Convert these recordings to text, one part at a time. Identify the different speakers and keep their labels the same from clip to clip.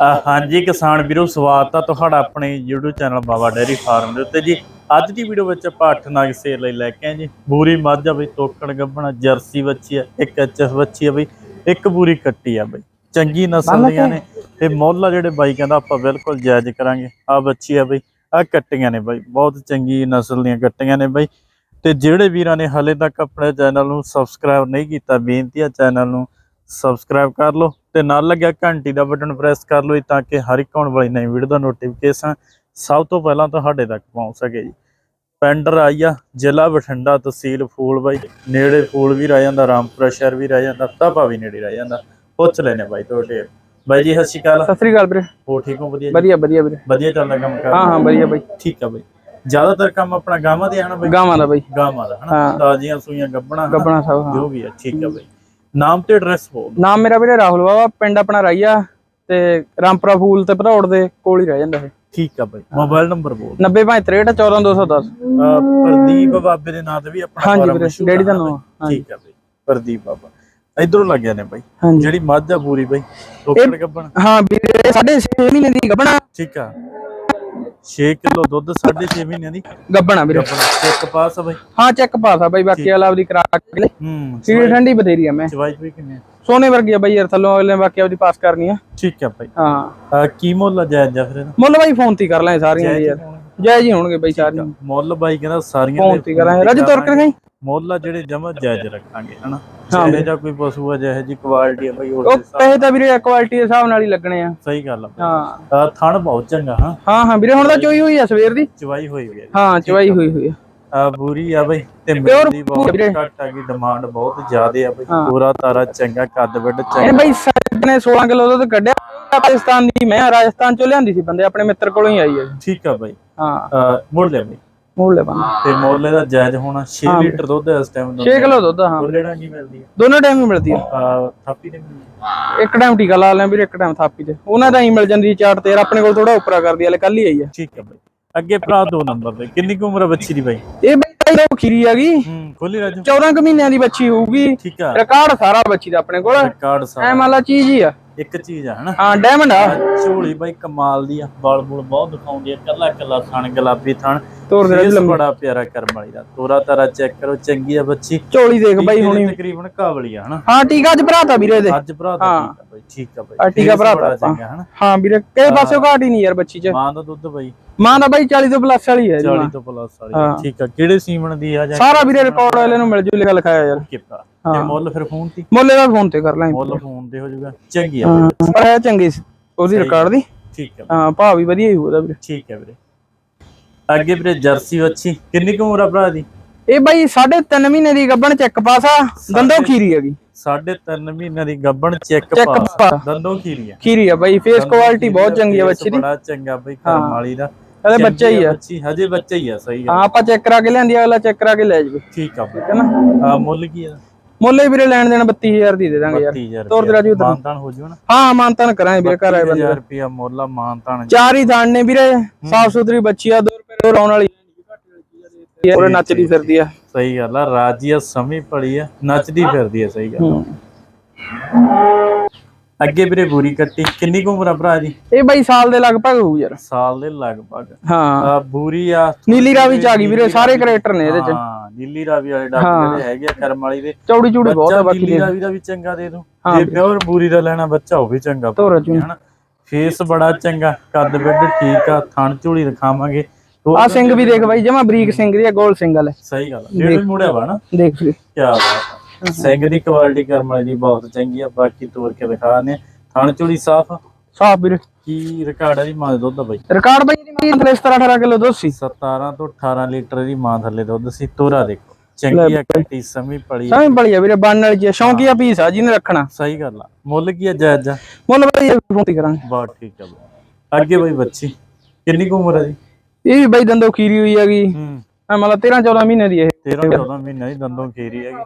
Speaker 1: ਹਾਂਜੀ ਕਿਸਾਨ ਵੀਰੋ ਸਵਾਗਤ ਆ ਤੁਹਾਡਾ ਆਪਣੇ YouTube channel Baba dairy farm ਦੇ ਉੱਤੇ। ਜੀ ਅੱਜ ਦੀ ਵੀਡੀਓ ਵਿੱਚ ਆਪਾਂ ਅੱਠ ਨਗ ਸੇਲ ਲਈ ਲੈ ਕੇ ਆਏ ਜੀ। ਬੂਰੀ ਮੱਝ ਆ ਬਈ ਤੋਕੜ ਗੱਭਣਾ ਜਰਸੀ ਬੱਚੀ ਆ ਇੱਕ ਐਚਐਫ ਬੱਚੀ ਆ ਬਈ ਇੱਕ ਬੂਰੀ ਕੱਟੀ ਆ ਬਈ। ਚੰਗੀ ਨਸਲ ਦੀਆਂ ਨੇ। ਤੇ ਮੁੱਲ ਆ ਜਿਹੜੇ ਬਾਈ ਕਹਿੰਦਾ ਆਪਾਂ ਬਿਲਕੁਲ ਜਾਇਜ਼ ਕਰਾਂਗੇ। ਆ ਬੱਚੀ ਆ ਬਈ ਆ ਕੱਟੀਆਂ ਨੇ ਬਾਈ ਬਹੁਤ ਚੰਗੀ ਨਸਲ ਦੀਆਂ ਕੱਟੀਆਂ ਨੇ ਬਾਈ। ਤੇ ਜਿਹੜੇ ਵੀਰਾਂ ਨੇ ਹਲੇ ਤੱਕ ਆਪਣੇ ਚੈਨਲ ਨੂੰ ਸਬਸਕ੍ਰਾਈਬ ਨਹੀਂ ਕੀਤਾ ਬੇਨਤੀ ਆ ਚੈਨਲ ਨੂੰ ਸਬਸਕ੍ਰਾਈਬ ਕਰ ਲਓ ਤੇ ਨਾਲ ਲੱਗਿਆ ਘੰਟੀ ਦਾ ਬਟਨ ਪ੍ਰੈਸ ਕਰ ਲਓ ਤਾਂ ਕਿ ਹਰ ਇੱਕ ਆਉਣ ਵਾਲੀ ਨਵੀਂ ਵੀਡੀਓ ਦਾ ਨੋਟੀਫਿਕੇਸ਼ਨ ਸਭ ਤੋਂ ਪਹਿਲਾਂ ਤੁਹਾਡੇ ਤੱਕ ਪਹੁੰਚ ਸਕੇ ਜੀ। ਪਿੰਡ ਰਾਈਆ ਜ਼ਿਲ੍ਹਾ ਬਠਿੰਡਾ ਤਹਿਸੀਲ ਫੂਲਬਾਈ ਨੇੜੇ ਫੂਲ ਵੀ ਰਹਿ ਜਾਂਦਾ ਰਾਮਪੁਰਾ ਸ਼ਹਿਰ ਵੀ ਰਹਿ ਜਾਂਦਾ ਤਾਪਾ ਵੀ ਨੇੜੇ ਰਹਿ ਜਾਂਦਾ। ਪੁੱਛ ਲੈਣੇ ਬਾਈ ਤੁਹਾਡੇ। ਬਾਈ ਜੀ ਸਤਿ ਸ਼੍ਰੀ ਅਕਾਲ।
Speaker 2: ਸਤਿ ਸ੍ਰੀ ਅਕਾਲ ਵੀਰੇ।
Speaker 1: ਹੋ ਠੀਕ ਹੋ? ਵਧੀਆ?
Speaker 2: ਵਧੀਆ ਵਧੀਆ ਵੀਰੇ।
Speaker 1: ਵਧੀਆ ਚੱਲਦਾ ਕੰਮ ਕਰ?
Speaker 2: ਹਾਂ ਹਾਂ ਵਧੀਆ ਬਾਈ।
Speaker 1: ਠੀਕ ਆ ਬਾਈ। ਜ਼ਿਆਦਾਤਰ ਕੰਮ ਆਪਣਾ ਗਾਵਾਂ ਦੇ ਹਨਾ ਬਾਈ?
Speaker 2: ਗਾਵਾਂ ਦਾ ਬਾਈ।
Speaker 1: ਗਾਵਾਂ ਦਾ ਹਨਾ। ਤਾਜ਼ੀਆਂ ਸੂਈਆਂ ਗੱਬਣਾ
Speaker 2: ਗੱਬਣਾ ਹਾਂ।
Speaker 1: ਜੋ ਵੀ ਆ ਠੀਕ ਆ ਬਾਈ। ਨਾਮ ਤੇ ਐਡਰੈਸ ਬੋਲ
Speaker 2: ਨਾਮ ਮੇਰਾ ਵੀਰੇ ਰਾਹੁਲ ਬਾਬਾ ਪਿੰਡ ਆਪਣਾ ਰਾਈਆ ਤੇ ਰਾਮਪੁਰਾ ਫੂਲ ਤੇ ਭਦੌੜ ਦੇ ਕੋਲ ਹੀ ਰਹਿ ਜਾਂਦਾ ਇਹ।
Speaker 1: ਠੀਕ ਆ ਬਾਈ ਮੋਬਾਈਲ ਨੰਬਰ ਬੋਲ।
Speaker 2: 9063 14210
Speaker 1: ਅਹ ਪ੍ਰਦੀਪ ਬਾਬੇ ਦੇ ਨਾਂ ਤੇ ਵੀ ਆਪਣਾ
Speaker 2: ਹਾਂਜੀ ਵੀਰੇ, ਡੈਡੀ ਦਾ ਨਾਮ?
Speaker 1: ਠੀਕ ਆ ਬਾਈ ਪ੍ਰਦੀਪ ਬਾਬਾ। ਇਧਰੋਂ ਲੱਗਿਆ ਨੇ ਬਾਈ ਜਿਹੜੀ ਮੱਝ ਆ ਪੂਰੀ ਬਾਈ ਟੋਕੜ ਗੱਬਣ
Speaker 2: ਹਾਂ ਵੀਰੇ 6.5 ਮਹੀਨੇ ਦੀ ਗੱਬਣਾ
Speaker 1: ਠੀਕ ਆ। 6 ਕਿਲੋ ਦੁੱਧ 6.5 ਮਹੀਨਿਆਂ ਦੀ।
Speaker 2: ਗੱਬਣਾ ਵੀਰੇ।
Speaker 1: ਇੱਕ ਪਾਸ ਆ ਬਾਈ।
Speaker 2: ਹਾਂ ਚੈੱਕ ਪਾਸ ਆ ਬਾਈ ਬਾਕੀ ਵਾਲਾ ਆਪਦੀ ਕਰਾ ਕੇ ਲੈ।
Speaker 1: ਹੂੰ
Speaker 2: ਸੀਲ ਠੰਡੀ ਬਥੇਰੀ ਆ ਮੈਂ।
Speaker 1: ਚਵਾਈ ਵੀ ਕਿੰਨੇ?
Speaker 2: ਸੋਨੇ ਵਰਗੀ ਆ ਬਾਈ ਯਾਰ ਥੱਲੋਂ ਅਗਲੇ ਬਾਕੀ ਆਪਦੀ ਪਾਸ ਕਰਨੀ ਆ।
Speaker 1: ਠੀਕ ਆ ਬਾਈ।
Speaker 2: ਹਾਂ।
Speaker 1: ਕੀ ਮੁੱਲ ਆ ਜਾਇਜ਼ ਜਾ ਫਿਰ ਇਹਦਾ?
Speaker 2: ਮੁੱਲ ਬਾਈ ਫੋਨ ਤੇ ਹੀ ਕਰ ਲੈ ਸਾਰੀਆਂ ਯਾਰ। ਜੈ ਜੀ ਹੋਣਗੇ ਬਾਈ ਸਾਰੀਆਂ।
Speaker 1: ਮੁੱਲ ਬਾਈ ਕਹਿੰਦਾ ਸਾਰੀਆਂ
Speaker 2: ਫੋਨ ਤੇ ਹੀ ਕਰਾਂਗੇ ਰਾਜੂ ਤੁਰ ਕੇ
Speaker 1: ਮੁੱਲ ਆ ਜਿਹੜੇ ਜਮਾ ਜਾਇਜ਼ ਰੱਖਾਂਗੇ ਹਨਾ?
Speaker 2: ਹਾਂ।
Speaker 1: ਜਿਹੇ ਜਾਂ ਕੋਈ ਪਸ਼ੂ ਆ ਜਿਹੇ ਜੀ ਕੁਆਲਿਟੀ ਆ ਬਾਈ ਉਸ
Speaker 2: ਉਹ
Speaker 1: ਹਿਸਾਬ
Speaker 2: ਪੈਸੇ ਤਾਂ ਵੀਰੇ ਕੁਆਲਿਟੀ ਦੇ ਹਿਸਾਬ ਨਾਲ ਹੀ ਲੱਗਣੇ ਆ।
Speaker 1: ਸਹੀ ਗੱਲ ਆ। ਬਾਈ।
Speaker 2: ਹਾਂ।
Speaker 1: ਅਹ ਥਣ ਬਹੁਤ ਚੰਗਾ ਹਾਂ।
Speaker 2: ਹਾਂ ਹਾਂ ਵੀਰੇ ਹੁਣ ਤਾਂ ਚੋਈ ਹੋਈ ਆ ਸਵੇਰ ਦੀ।
Speaker 1: ਚਵਾਈ ਹੋਈ ਵੀ ਹੈ
Speaker 2: ਹਾਂ ਚਵਾਈ ਹੋਈ ਹੋਈ ਆ।
Speaker 1: ਆ ਬੂਰੀ ਆ ਬਈ ਤੇ
Speaker 2: Pure
Speaker 1: ਮਿਲਦੀ ਬਹੁਤ
Speaker 2: ਵੀਰੇ।
Speaker 1: ਘੱਟ ਆ ਗਈ ਡਿਮਾਂਡ ਬਹੁਤ ਜ਼ਿਆਦੇ ਆ ਬਈ।
Speaker 2: ਹਾਂ।
Speaker 1: ਪੂਰਾ ਤਾਰਾ ਚੰਗਾ ਕੱਦ ਵੱਡ
Speaker 2: ਇਹ
Speaker 1: ਚੰਗਾ
Speaker 2: ਬਈ ਸੱਜਣੇ 16 ਕਿਲੋ ਦੁੱਧ ਕੱਢਿਆ। ਪਾਕਿਸਤਾਨ ਦੀ ਮੈਂ ਰਾਜਸਥਾਨ ਚੋਂ ਲਿਆਂਦੀ ਸੀ ਬੰਦੇ ਆਪਣੇ ਮਿੱਤਰ ਕੋਲੋਂ ਹੀ ਆਈ ਹੈ
Speaker 1: ਠੀਕ ਆ ਬਈ।
Speaker 2: ਹਾਂ।
Speaker 1: ਮੁੜ ਲੈ ਬਈ।
Speaker 2: ਮੂਲ ਲੈ ਬੰਦਾ
Speaker 1: ਤੇ ਮੁੱਲ ਇਹਦਾ ਜਾਇਜ਼ ਹੋਣਾ 6 ਲੀਟਰ ਦੁੱਧ ਇਸ ਟਾਈਮ
Speaker 2: 6 ਕਿਲੋ ਦੁੱਧ ਹਾਂ।
Speaker 1: ਮੁੱਲੇੜਾ ਕੀ ਮਿਲਦੀ ਆ
Speaker 2: ਦੋਨੋਂ ਟਾਈਮ ਹੀ ਮਿਲਦੀ ਆ
Speaker 1: ਅਹ ਥਾਪੀ ਦੇ।
Speaker 2: ਇੱਕ ਟਾਈਮ ਟੀਕਾ ਲਾ ਲਿਆ ਵੀਰੇ ਇੱਕ ਟਾਈਮ ਥਾਪੀ ਤੇ। ਉਹਨਾਂ ਦਾ ਹੀ ਮਿਲ ਜਾਂਦੀ ਸੀ ਚਾਟ ਤੇ ਆਪਣੇ ਕੋਲ ਥੋੜਾ ਉੱਪਰਾ ਕਰਦੀ ਹਲੇ ਕੱਲ ਹੀ ਆਈ ਆ
Speaker 1: ਠੀਕ ਆ ਬਈ। ਅੱਗੇ ਭਰਾ ਦੋ ਨੰਬਰ ਤੇ ਕਿੰਨੀ ਕੁ ਉਮਰ ਆ ਬੱਚੀ ਦੀ ਬਾਈ?
Speaker 2: ਇਹ ਬਈ ਉਹ ਖੀਰੀ ਆ ਗਈ
Speaker 1: ਹੂੰ ਖੋਲੀ ਰਾਜੂ।
Speaker 2: 14 ਕੁ ਮਹੀਨਿਆਂ ਦੀ ਬੱਚੀ ਹੋਊਗੀ।
Speaker 1: ਠੀਕ ਆ।
Speaker 2: ਰਿਕਾਰਡ ਸਾਰਾ ਬੱਚੀ ਦਾ ਆਪਣੇ ਕੋਲ।
Speaker 1: ਰਿਕਾਰਡ
Speaker 2: ਐ
Speaker 1: ਸਾਰਾ
Speaker 2: ਮੰਨ ਲਾ ਚੀਜ਼ ਹੀ ਆ।
Speaker 1: ਇੱਕ ਚੀਜ਼ ਆ ਹਨਾ?
Speaker 2: ਹਾਂ ਡਾਇਮੰਡ ਆ।
Speaker 1: ਝੋਲੀ ਬਾਈ ਕਮਾਲ ਦੀ ਆ ਬਲ ਬੁਲ ਬਹੁਤ ਦਿਖਾਉਂਦੀ ਆ ਕੱਲਾ ਕੱਲਾ ਥਣ ਗੁਲਾਬੀ ਥਣ।
Speaker 2: ਤੋਰ ਦੇ
Speaker 1: ਫੇਸ ਬੜਾ ਪਿਆਰਾ ਕਰਮ ਵਾਲੀ ਦਾ ਤੋਰਾ ਤਾਰਾ ਚੈੱਕ ਕਰੋ ਚੰਗੀ ਆ ਬੱਚੀ।
Speaker 2: ਝੋਲੀ ਦੇਖ ਬਾਈ ਹੁਣੀ।
Speaker 1: ਤਕਰੀਬਨ ਕਾਬਲੀ ਆ ਹਨਾ?
Speaker 2: ਹਾਂ ਟੀਕਾ ਅੱਜ ਭਰਾਤਾ ਵੀਰੇ ਦੇ
Speaker 1: ਅੱਜ ਭਰਾ ਦਾ ਠੀਕ ਆ ਬਾਈ ਠੀਕ ਆ ਬਾਈ।
Speaker 2: ਟੀਕਾ
Speaker 1: ਫੇਸ
Speaker 2: ਭਰਾ
Speaker 1: ਬੜਾ
Speaker 2: ਤਾ
Speaker 1: ਚੰਗਾ ਹਨਾ?
Speaker 2: ਹਾਂ ਵੀਰੇ ਕਿਸੇ ਪਾਸੇ ਘਾਟ ਹੀ ਨਹੀਂ ਯਾਰ ਬੱਚੀ ਚ।
Speaker 1: ਮਾਂ ਦਾ ਦੁੱਧ ਬਾਈ।
Speaker 2: ਮਾਂ ਦਾ ਬਾਈ 40 ਤੋਂ ਪਲੱਸ ਵਾਲੀ ਹੈ ਇਹਦੀ
Speaker 1: 40
Speaker 2: ਮਾਂ।
Speaker 1: ਤੋਂ ਪਲੱਸ ਵਾਲੀ
Speaker 2: ਹਾਂ।
Speaker 1: ਠੀਕ ਆ। ਕਿਹੜੇ ਸੀਮਣ ਦੀ ਆ ਜਾਂ
Speaker 2: ਸਾਰਾ ਵੀਰੇ ਰਿਕਾਰਡ ਵਾਲੇ ਨੂੰ ਮਿਲ ਜੂ ਲਿਖਾ ਲਿਖਾਇਆ ਯਾਰ।
Speaker 1: ਕਿਪਾ ਤੇ ਮੁੱਲ ਫਿਰ ਫੋਨ ਤੇ?
Speaker 2: ਮੁੱਲੇ ਦਾ ਫੋਨ ਤੇ ਕਰ ਲਾਂਗੇ
Speaker 1: ਮੁੱਲ ਫੋਨ ਤੇ ਹੋ ਜਾਊਗਾ। ਚੰਗੀ ਆ
Speaker 2: ਪਰ ਇਹ ਚੰਗੀ ਸੀ। ਉਹਦੀ ਰਿਕਾਰਡ ਦੀ।
Speaker 1: ਠੀਕ ਆ
Speaker 2: ਹਾਂ ਭਾਅ ਵੀ ਵਧੀਆ ਹੀ ਉਹਦਾ ਵੀਰੇ।
Speaker 1: ਠੀਕ ਹੈ ਵੀਰੇ। ਅੱਗੇ ਵੀਰੇ ਜਰਸੀ ਵੱਛੀ। ਕਿੰਨੀ ਕੁ ਉਮਰ ਆ ਭਰਾ ਦੀ?
Speaker 2: ਇਹ ਬਾਈ 3.5 ਮਹੀਨੇ ਦੀ ਗੱਬਣ ਚੱਕ ਪਾਸਾ। ਦੰਦੋ ਖੀਰੀ ਹੈਗੀ।
Speaker 1: ਸਾਢੇ ਤਿੰਨ ਮਹੀਨਿਆਂ ਦੀ ਗੱਬਣ ਚੈੱਕ
Speaker 2: ਚੈੱਕ
Speaker 1: ਪਾਸ ਦੰਦੋਂ ਖੀਰੀ ਆ।
Speaker 2: ਖੀਰੀ ਆ ਬਾਈ। ਫੇਸ ਕੁਆਲਿਟੀ ਬਹੁਤ ਚੰਗੀ ਆ ਬੱਚੀ ਦੀ।
Speaker 1: ਬੜਾ ਚੰਗਾ ਬਈ ਕਰਮ ਵਾਲੀ ਦਾ।
Speaker 2: ਇਹਦੇ ਬੱਚਾ ਹੀ ਆ।
Speaker 1: ਬੱਚੀ ਹਜੇ ਬੱਚਾ ਹੀ ਆ ਸਹੀ
Speaker 2: ਹਾਂ
Speaker 1: ਆ
Speaker 2: ਆਪਾਂ ਚੈੱਕ ਕਰਾ ਕੇ ਲਿਆਂਦੀ ਅਗਲਾ ਚੈੱਕ ਕਰਾ ਕੇ ਲੈ ਜਾਵੇ।
Speaker 1: ਠੀਕ ਆ ਬਈ।
Speaker 2: ਹੈ ਨਾ?
Speaker 1: ਆ ਮੁੱਲ ਕੀ ਆ?
Speaker 2: ਮੁੱਲੇ ਵੀਰੇ ਲੈਣ ਦੇਣ 32000 ਦੀ ਦੇ ਦਾਂਗੇ ਯਾਰ।
Speaker 1: 30000
Speaker 2: ਤੋਰ ਤੇਰਾ ਜੀ ਉਧਰ
Speaker 1: ਮਾਨਤਾਨ ਹੋ ਜੂ ਨਾ।
Speaker 2: ਹਾਂ ਮਾਨਤਨ ਕਰਾਂਗੇ ਵੀਰੇ ਘਰ ਆਏ ਬੰਦੇ।
Speaker 1: 30000 ਰੁਪਿਆ ਮੁੱਲ ਮਾਨਤਾਨ
Speaker 2: ਚਾਰ ਹੀ ਦਾਣ ਨੇ ਵੀਰੇ ਸਾਫ਼ ਸੁਥਰੀ ਬੱਚੀ ਆ 2 ਰੁਪਏ ਰੋਣ ਵਾਲੀ ਉਹ ਨੱਚਦੀ ਫਿਰਦੀ ਆ।
Speaker 1: ਸਹੀ ਗੱਲ ਆ ਰਾਜੀਆ ਸਮੀ ਪੜੀ ਆ ਨੱਚਦੀ ਫਿਰਦੀ ਆ ਸਹੀ ਗੱਲ ਅੱਗੇ ਵੀਰੇ ਬੂਰੀ ਕੱਟੀ ਕਿੰਨੀ ਕੁ ਉਮਰ ਆ ਭਰਾ ਜੀ?
Speaker 2: ਇਹ ਬਾਈ ਸਾਲ ਦੇ ਲਗਭਗ ਹੋਊ ਯਾਰ।
Speaker 1: ਸਾਲ ਦੇ ਲਗਭਗ।
Speaker 2: ਹਾਂ।
Speaker 1: ਬੂਰੀ ਆ।
Speaker 2: ਨੀਲੀ ਰਾਵੀ ਚ ਆ ਗਈ ਵੀਰੇ ਸਾਰੇ ਕਰੈਕਟਰ ਨੇ ਇਹਦੇ ਚ।
Speaker 1: ਹਾਂ। ਨੀਲੀ ਰਾਵੀ ਵਾਲੇ ਡਾਕਟਰ ਜਿਹੜੇ ਹੈਗੇ ਆ ਕਰਮ ਵਾਲੀ ਦੇ।
Speaker 2: ਚੌੜੀ ਚੂੜੀ ਬਹੁਤ
Speaker 1: ਬੱਚਾ
Speaker 2: ਆ ਬਾਕੀ
Speaker 1: ਨੀਲੀ
Speaker 2: ਦੇ।
Speaker 1: ਰਾਵੀ ਦਾ ਵੀ ਚੰਗਾ ਦੇ ਦੂੰ। ਜੇ ਪਿਓਰ ਬੂਰੀ ਦਾ ਲੈਣਾ ਬੱਚਾ ਉਹ ਵੀ ਚੰਗਾ ਹਨਾ ਫੇਸ ਬੜਾ ਚੰਗਾ ਕੱਦ ਵਿੱਡ ਠੀਕ ਆ ਥਣ ਝੂਲੀ ਦਿਖਾਵਾਂਗੇ। ਹੋਰ
Speaker 2: ਆ ਸਿੰਘ ਵੀ ਦੇਖ ਬਾਈ ਜਮਾ ਬਰੀਕ ਸਿੰਘ ਦੀ ਆ ਗੋਲ ਸਿੰਘ ਵਾਲੇ।
Speaker 1: ਸਹੀ ਗੱਲ ਆ। ਜਿਹੜੇ ਮੁੜਿਆ ਵਾ ਨਾ।
Speaker 2: ਦੇਖ ਵੀਰੇ
Speaker 1: ਕੀ ਬਾਤ ਆ। ਸਿੰਘ ਦੀ ਕੁਆਲਿਟੀ ਕਰਮ ਵਾਲੀ ਦੀ ਬਹੁਤ ਚੰਗੀ ਆ ਬਾਕੀ ਤੋਰ ਕੇ ਦਿਖਾ ਨੇ ਥਣ ਝੂਲੀ ਸਾਫ਼
Speaker 2: ਸਾਫ਼ ਵੀਰੇ।
Speaker 1: ਕੀ ਰਿਕਾਰਡ ਹੈ ਦੀ ਮਾਂ ਦਾ ਦੁੱਧ ਆ ਬਈ?
Speaker 2: ਰਿਕਾਰਡ ਬਾਈ ਦੀ ਥਲੇ 17 18 ਕਿਲੋ ਦੁੱਧ ਸੀ।
Speaker 1: 17 ਤੋਂ 18 ਲੀਟਰ ਦੀ ਮਾਂ ਥੱਲੇ ਦੁੱਧ ਸੀ ਤੋਰਾ ਦੇਖੋ। ਚੰਗੀ ਆ ਕੱਟੀ ਸਮੀ ਪੜੀ ਆ।
Speaker 2: ਸਮਝ ਬੜੀ ਆ ਵੀਰੇ ਬੰਨ ਵਾਲੀ ਜੀ ਸ਼ੌਂਕੀਆ ਪੀਸ ਆ ਜਿਹਨੇ ਰੱਖਣਾ।
Speaker 1: ਸਹੀ ਗੱਲ ਆ। ਮੁੱਲ ਕੀ ਆ ਜਾਇਜ਼ ਆ
Speaker 2: ਮੁੱਲ ਬਾਈ ਤੇ ਕਰਾਂਗੇ।
Speaker 1: ਬਹੁਤ ਠੀਕ ਆ। ਅੱਗੇ ਬਈ ਬੱਚੀ। ਕਿੰਨੀ ਕੁ ਉਮਰ ਹੈ ਜੀ?
Speaker 2: ਇਹ ਵੀ ਬਾਈ ਦੰਦੋ ਖੀਰੀ ਹੋਈ ਹੈਗੀ।
Speaker 1: ਹੂੰ।
Speaker 2: ਆ ਮਤਲਬ 13 14 ਮਹੀਨੇ ਦੀ ਇਹ।
Speaker 1: 13 14 ਮਹੀਨੇ ਦੀ ਦੰਦੋਂ ਖੀਰੀ ਹੈਗੀ।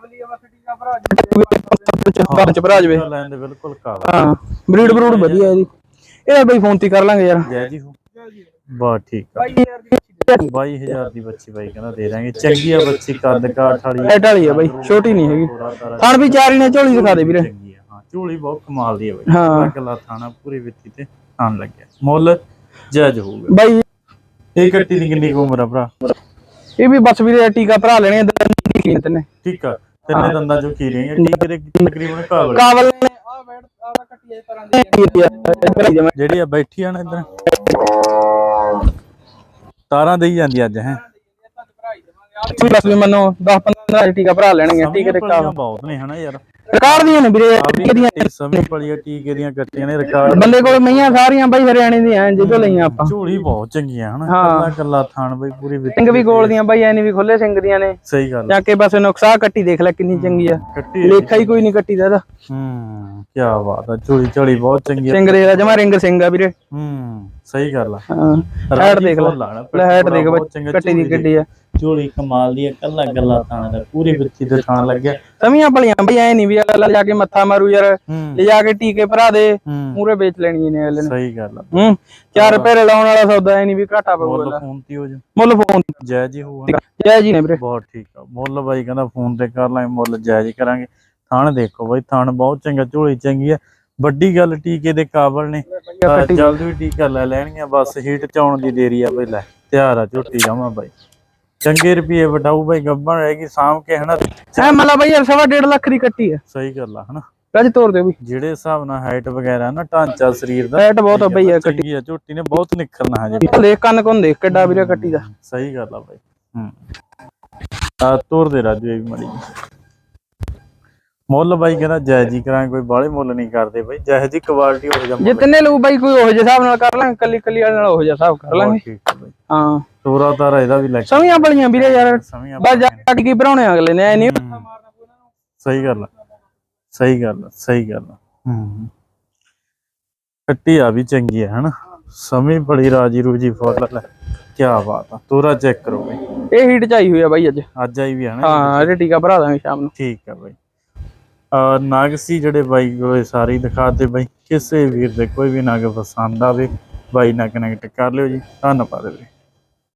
Speaker 2: ਘਰ ਚ ਭਰਾ ਜਵੇ।
Speaker 1: ਲੈਣ ਦੇ ਬਿਲਕੁਲ ਕਾਲਾ।
Speaker 2: ਹਾਂ। ਬਰੀਡ ਬਰੂਡ ਵਧੀਆ ਇਹਦੀ। ਇਹ ਬਾਈ ਫੋਨ ਤੇ ਕਰ ਲਾਂਗੇ ਯਾਰ।
Speaker 1: ਜੈ ਜੀ ਹੋ ਠੀਕ ਆ। 22000 ਦੀ ਬੱਚੀ ਬਾਈ ਕਹਿੰਦਾ ਦੇ ਦਾਂਗੇ। ਚੰਗੀ ਆ ਬੱਚੀ ਕੱਦ ਕਾਠ ਵਾਲੀ।
Speaker 2: ਐਟ ਵਾਲੀ ਆ ਬਾਈ ਛੋਟੀ ਨਹੀਂ ਹੈਗੀ। ਥਣ ਵੀ ਚਾਰ ਨੇ ਝੋਲੀ ਦਿਖਾ ਦੇ ਵੀਰੇ।
Speaker 1: ਹਾਂ ਝੋਲੀ ਬਹੁਤ ਕਮਾਲ ਦੀ ਆ ਬਾਈ।
Speaker 2: ਹਾਂ।
Speaker 1: ਕੱਲਾ ਥਾਣਾ ਪੂਰੀ ਵਿੱਤੀ ਤੇ ਥਾਣ ਲੱਗਿਆ। ਮੁੱਲ ਜਾਇਜ਼ ਹੋਊਗਾ।
Speaker 2: ਬਾਈ
Speaker 1: ਇਹ ਕੱਟੀ ਦੀ ਕਿੰਨੀ ਉਮਰ ਆ ਭਰਾ?
Speaker 2: ਇਹ ਵੀ ਬਸ ਵੀਰੇ ਟੀਕਾ ਭਰਾ ਲੈਣੇ ਤਨੇ
Speaker 1: ਠੀਕ ਆ। ਤਿੰਨੇ ਦੰਦਾਂ ਚੋਂ ਕੀ ਰਹੀਆਂ ਟੀਕੇ ਦੇ ਤਕਰੀਬਨ ਕਾਬਲ
Speaker 2: ਕਾਬਲ ਨੇ। ਬੈਠ ਤਰ੍ਹਾਂ ਦੀ
Speaker 1: ਜਿਹੜੀ ਆ ਬੈਠੀ ਆ ਨਾ ਇਧਰ। ਤਾਰਾਂ ਦੇਈ ਜਾਂਦੀ ਅੱਜ ਹੈ।
Speaker 2: ਬਸ ਵੀ ਮੰਨੋ 10 15 ਟੀਕਾ ਭਰਾ ਲੈਣਗੇ ਟੀਕੇ ਦੇ
Speaker 1: ਬਹੁਤ ਨੇ ਹਨਾ ਯਾਰ।
Speaker 2: ਰਿਕਾਰਡ ਦੀਆਂ ਨੇ ਵੀਰੇ ਟੀਕੇ ਦੀਆਂ।
Speaker 1: ਸਮੇਂ ਪਲੀਆਂ ਟੀਕੇ ਦੀਆਂ ਕੱਟੀਆਂ ਨੇ ਰਿਕਾਰਡ।
Speaker 2: ਬੰਦੇ ਕੋਲ ਮਈਆਂ ਸਾਰੀਆਂ ਬਾਈ ਹਰਿਆਣੇ ਦੀਆਂ ਜਿੱਦੋਂ ਲਈਆਂ ਆਪਾਂ।
Speaker 1: ਝੋਲੀ ਬਹੁਤ ਚੰਗੀਆਂ ਹਨਾ। ਕੱਲਾ ਕੱਲਾ ਥਾਣ ਬਈ ਪੂਰੀ ਵਿੱਚ
Speaker 2: ਸਿੰਘ ਵੀ ਕੋਲ ਦੀਆਂ ਬਾਈ ਐ ਨਹੀਂ ਵੀ ਖੁੱਲੇ ਸਿੰਘ ਦੀਆਂ ਨੇ।
Speaker 1: ਸਹੀ ਗੱਲ।
Speaker 2: ਜਾ ਕੇ ਬਸ ਨੁਕਸਾ ਕੱਟੀ ਦੇਖ ਲੈ ਕਿੰਨੀ ਚੰਗੀ ਆ। ਲੇਖਾ ਹੀ ਕੋਈ ਨਹੀਂ ਕੱਟੀ ਦਾ ਇਹਦਾ।
Speaker 1: ਹੂੰ ਕੀ ਬਾਤ ਆ ਝੋਲੀ ਝੋਲੀ ਬਹੁਤ ਚੰਗੀ ਆ।
Speaker 2: ਸਿੰਘ ਦੇ ਦਾ ਜਮਾ ਰਿੰਗ ਸਿੰਘ ਆ ਵੀਰੇ।
Speaker 1: ਹੂੰ। ਸਹੀ ਗੱਲ ਆ।
Speaker 2: ਹਾਂ ਹੈਡ ਦੇਖ ਲੈ। ਲੈ ਹੈਡ ਦੇਖ ਬਾਈ ਕੱਟੀ ਦੀ ਗੱਡੀ ਆ।
Speaker 1: ਝੋਲੀ ਕਮਾਲ ਦੀ ਆ ਕੱਲਾ ਕੱਲਾ ਥਾਣ ਦਾ ਪੂਰੀ ਵਿੱਚੀ ਦੇ ਥਾਣ ਲੱਗਿਆ।
Speaker 2: ਸਮੀਆਂ ਭਲੀਆਂ ਬਈ ਐ ਨਹੀਂ ਵੀ ਅਗਲਾ ਜਾ ਕੇ ਮੱਥਾ ਮਾਰੂ ਯਾਰ
Speaker 1: ਹੂੰ।
Speaker 2: ਲੈ ਜਾ ਕੇ ਟੀਕੇ ਭਰਾ ਦੇ
Speaker 1: ਹੂੰ।
Speaker 2: ਮੂਰੇ ਵੇਚ ਲੈਣੀ ਨੇ ਅਗਲੇ ਨੇ।
Speaker 1: ਸਹੀ ਗੱਲ ਆ।
Speaker 2: ਹੂੰ ਚਾਰ ਰੁਪਏ ਲਾਉਣ ਵਾਲਾ ਸੌਦਾ ਐ ਨਹੀਂ ਵੀ ਘਾਟਾ ਪਊਗਾ
Speaker 1: ਮੁੱਲ ਫੋਨ ਤੇ ਹੋ ਜਾ
Speaker 2: ਮੁੱਲ ਫੋਨ
Speaker 1: ਜਾਇਜ਼ ਹੀ ਹੋਊਗਾ
Speaker 2: ਜੈ ਜੀ ਨੇ ਵੀਰੇ।
Speaker 1: ਬਹੁਤ ਠੀਕ ਆ। ਮੁੱਲ ਬਾਈ ਕਹਿੰਦਾ ਫੋਨ ਤੇ ਕਰ ਲਾਂਗੇ ਮੁੱਲ ਜਾਇਜ਼ ਹੀ ਕਰਾਂਗੇ। ਥਾਣ ਦੇਖੋ ਬਾਈ ਥਾਣ ਬਹੁਤ ਚੰਗਾ ਝੋਲੀ ਚੰਗੀ ਆ। ਵੱਡੀ ਗੱਲ ਟੀਕੇ ਦੇ ਕਾਬਲ ਨੇ। ਜਲਦੀ ਵੀ ਟੀਕਾ ਲੈ ਲੈਣਗੀਆਂ ਬਸ ਹੀਟ ਚ ਆਉਣ ਦੀ ਦੇਰੀ ਆ ਪਹਿਲਾਂ ਤਿਆਰ ਆ ਝੋਟੀ ਜਾਵਾਂ ਬਾਈ। ਚੰਗੇ ਰੁਪਏ ਵਟਾਊ ਬਾਈ ਗੱਬਣ ਰਹੇਗੀ ਸਾਂਭ ਕੇ ਹਨਾ।
Speaker 2: ਐ ਮਤਲਬ ਬਈ ਯਾਰ ਸਵਾ ਡੇਢ ਲੱਖ ਦੀ ਕੱਟੀ ਆ।
Speaker 1: ਸਹੀ ਗੱਲ ਆ ਹਨਾ।
Speaker 2: ਰੱਜ ਤੋਰ ਦਿਓ ਵੀ।
Speaker 1: ਜਿਹੜੇ ਹਿਸਾਬ ਨਾਲ ਹਾਈਟ ਵਗੈਰਾ ਨਾ ਢਾਂਚਾ ਸਰੀਰ ਦਾ।
Speaker 2: ਰੇਟ ਬਹੁਤ ਆ ਬਈ ਆ ਕੱਟੀ।
Speaker 1: ਆ ਝੋਟੀ ਨੇ ਬਹੁਤ ਨਿਖਰਨਾ ਹਜੇ।
Speaker 2: ਦੇਖ ਕੰਨ ਕੋਨ ਦੇਖ ਕਿੱਡਾ ਵੀਰੇ ਕੱਟੀ ਦਾ।
Speaker 1: ਸਹੀ ਗੱਲ ਆ ਬਾਈ ਹੂੰ। ਆ ਤੋਰ ਦੇ ਰਾਜੂ ਇਹ ਵੀ ਮੜੀ ਮੁੱਲ ਬਾਈ ਕਹਿੰਦਾ ਜਾਇਜ਼ ਹੀ ਕਰਾਂਗੇ ਕੋਈ ਬਾਹਲੇ ਮੁੱਲ ਨਹੀਂ ਕਰਦੇ ਬਾਈ ਜਿਹੋ ਜੀ ਕੁਆਲਿਟੀ ਹੋ ਜਾ
Speaker 2: ਜੇ ਤਿੰਨੇ ਲਊ ਬਾਈ ਕੋਈ ਉਹ ਜਿਹੇ ਹਿਸਾਬ ਨਾਲ ਕਰ ਲਾਂਗੇ ਕੱਲੀ ਕੱਲੀ ਵਾਲੇ ਨਾਲ ਉਹ ਜਿਹਾ ਹਿਸਾਬ ਕਰ ਲਾਂਗੇ।
Speaker 1: ਠੀਕ ਹੈ ਬਾਈ।
Speaker 2: ਹਾਂ।
Speaker 1: ਤੋਰਾ ਤਾਰਾ ਇਹਦਾ ਵੀ ਲੱਗ
Speaker 2: ਸਮੀਆਂ ਬਲੀਆਂ ਵੀਰੇ ਯਾਰ। ਬਸ ਜਾ ਕੇ ਕੀ ਭਰਾਉਣੇ ਅਗਲੇ ਨੇ ਐ ਨਹੀਂ
Speaker 1: ਸਹੀ ਗੱਲ ਆ। ਸਹੀ ਗੱਲ ਆ ਸਹੀ ਗੱਲ ਆ। ਹੂੰ। ਕੱਟੀ ਆ ਵੀ ਚੰਗੀ ਹੈ ਹਨਾ? ਸਮੇਂ ਬੜੀ ਰਾਜੀ ਰੂਜੀ ਫੁੱਲ ਲੈ ਕੀ ਬਾਤ ਆ। ਤੋਰਾ ਚੈੱਕ ਕਰੋ ਬਾਈ।
Speaker 2: ਇਹ ਹੀਟ ਚ ਆਈ ਹੋਈ ਆ ਬਾਈ ਅੱਜ।
Speaker 1: ਅੱਜ ਆਈ ਵੀ ਹੈ ਨਾ।
Speaker 2: ਹਾਂ ਇਹਦੇ ਟੀਕਾ ਭਰਾ ਦਾਂਗੇ ਸ਼ਾਮ ਨੂੰ।
Speaker 1: ਠੀਕ ਆ ਬਾਈ। ਨਾਗਸੀ ਜਿਹੜੇ ਬਾਈ ਕੋਲੇ ਸਾਰੇ ਹੀ ਦਿਖਾਤੇ ਬਾਈ। ਕਿਸੇ ਵੀਰ ਦੇ ਕੋਈ ਵੀ ਨਾਗ ਪਸੰਦ ਆਵੇ, ਬਾਈ ਨਾਲ ਕਨੈਕਟ ਕਰ ਲਿਓ ਜੀ। ਧੰਨਵਾਦ ਵੀਰੇ।